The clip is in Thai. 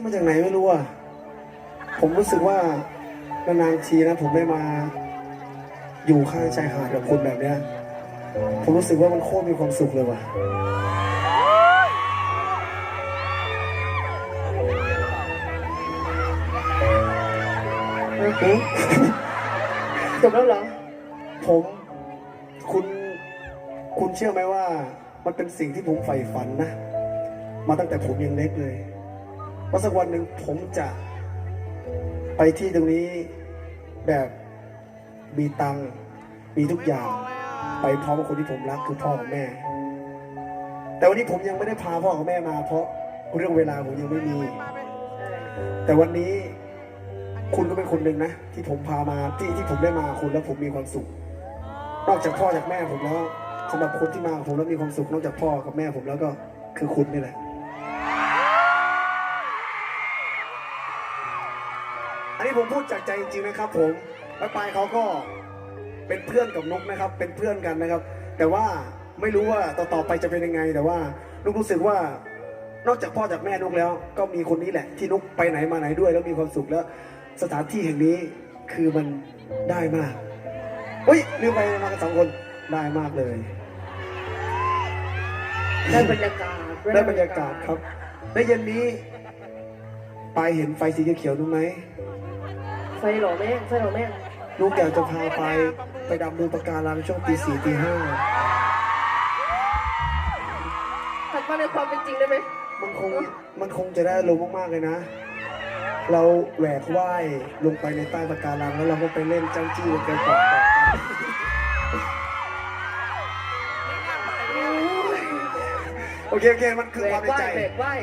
นี่มาจากไหนไม่รู้อะ ผมรู้สึกว่านานๆทีนะผมได้มา อยู่ข้างชายหาดกับคุณแบบเนี้ย ผมรู้สึกว่ามันโคตรมีความสุขเลยว่ะ จบแล้วเหรอ ผมคุณคุณเชื่อไหมว่า มันเป็นสิ่งที่ผมใฝ่ฝันนะ มาตั้งแต่ผมยังเล็กเลย ว่าสักวันหนึ่งผมจะไปที่ตรงนี้แบบมีตังมีทุกอย่างไปพร้อมกับคนที่ผมรักคือพ่อกับแม่ แต่วันนี้ผมยังไม่ได้พาพ่อกับแม่มา เพราะเรื่องเวลาผมยังไม่มี แต่วันนี้คุณก็เป็นคนหนึ่งนะ ที่ผมพามาที่ที่ผมได้มาคุณแล้วผมมีความสุข นอกจากพ่อจากแม่ผมแล้วสำหรับคนที่มาผมแล้วมีความสุข นอกจากพ่อกับแม่ผมแล้วก็คือคุณนี่แหละ นนี้ผมพูดจากใจจริงๆนะครับ ผมแล้วปายเขาก็เป็นเพื่อนกับนุกนะครับ เป็นเพื่อนกันนะครับ แต่ว่าไม่รู้ว่าต่อๆไปจะเป็นยังไง แต่ว่านุกรู้สึกว่านอกจากพ่อจากแม่นุกแล้ว ก็มีคนนี้แหละ ที่นุกไปไหนมาไหนด้วย แล้วมีความสุขแล้ว สถานที่แห่งนี้คือมันได้มากเฮ้ยลืมไปมากันสองคนได้มากเลย ได้บรรยากาศได้บรรยากาศครับในเย็นนี้ปายเห็นไฟสีเขียวๆนุกไหม ไฟหล่อแม่งไฟหล่อแม่งลูกอยากจะพาไปไปดำดูปะการังช่วงตีสี่ตีห้าถัดมาในความเป็นจริงได้ไหมมันคงมันคงจะได้ลงมากๆเลยนะ เราแหวกว่ายลงไปในใต้ปะการังแล้วเราก็ไปเล่นจ้ำจี้กันเกาะเกาะโอเคโอเคมันคือแหวความกในว่ายใจ แหวกว่าย